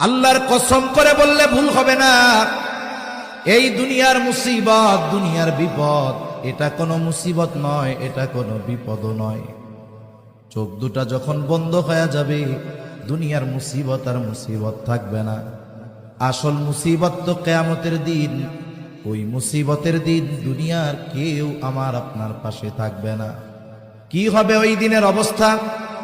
আল্লাহর কসম করে বললে ভুল হবে না। এই দুনিয়ার মুসিবত, দুনিয়ার বিপদ, এটা কোনো মুসিবত নয়, এটা কোনো বিপদও নয়। চোখ দুটা যখন বন্ধ হয়ে যাবে, দুনিয়ার মুসিবত আর মুসিবত থাকবে না। আসল মুসিবত তো কেয়ামতের দিন, ওই মুসিবতের দিন দুনিয়ার কেউ আমার আপনার পাশে থাকবে না। কি হবে ওই দিনের অবস্থা?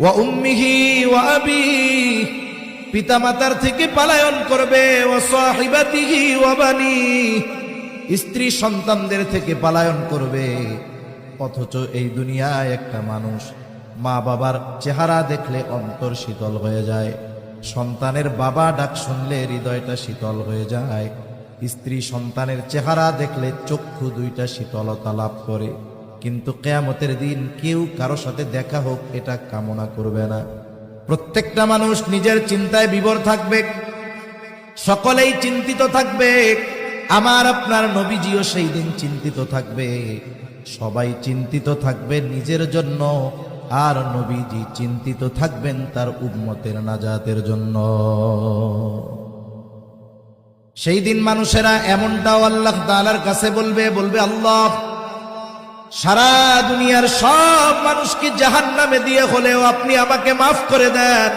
ওয়া উম্মিহি আবি, পিতামাতার থেকে পালায়ন করবে, ওয়া সাহিবাতিহি ওয়া স্ত্রী সন্তানদের থেকে পালায়ন করবে। অথচ এই দুনিয়ায় একটা মানুষ মা বাবার চেহারা দেখলে অন্তর শীতল হয়ে যায়। সন্তানের বাবা ডাক শুনলে হৃদয়টা শীতল হয়ে যায়। স্ত্রী সন্তানের চেহারা দেখলে চক্ষু দুইটা শীতলতা লাভ করে। কিন্তু কেয়ামতের দিন কেউ কারও সাথে দেখা হোক, এটা কামনা করবে না। প্রত্যেকটা মানুষ নিজের চিন্তায় বিবর থাকবে, সকলেই চিন্তিত থাকবে। আমার, আপনার নবীজিও সেই দিন চিন্তিত থাকবে। সবাই চিন্তিত থাকবে নিজের জন্য, আর নবীজি চিন্তিত থাকবেন তার উম্মতের নাজাতের জন্য। সেই দিন মানুষেরা এমনটাও আল্লাহ তাআলার কাছে বলবে বলবে, আল্লাহ সারা দুনিয়ার সব মানুষকে জাহান নামে দিয়ে হলেও আপনি আমাকে মাফ করে দেন।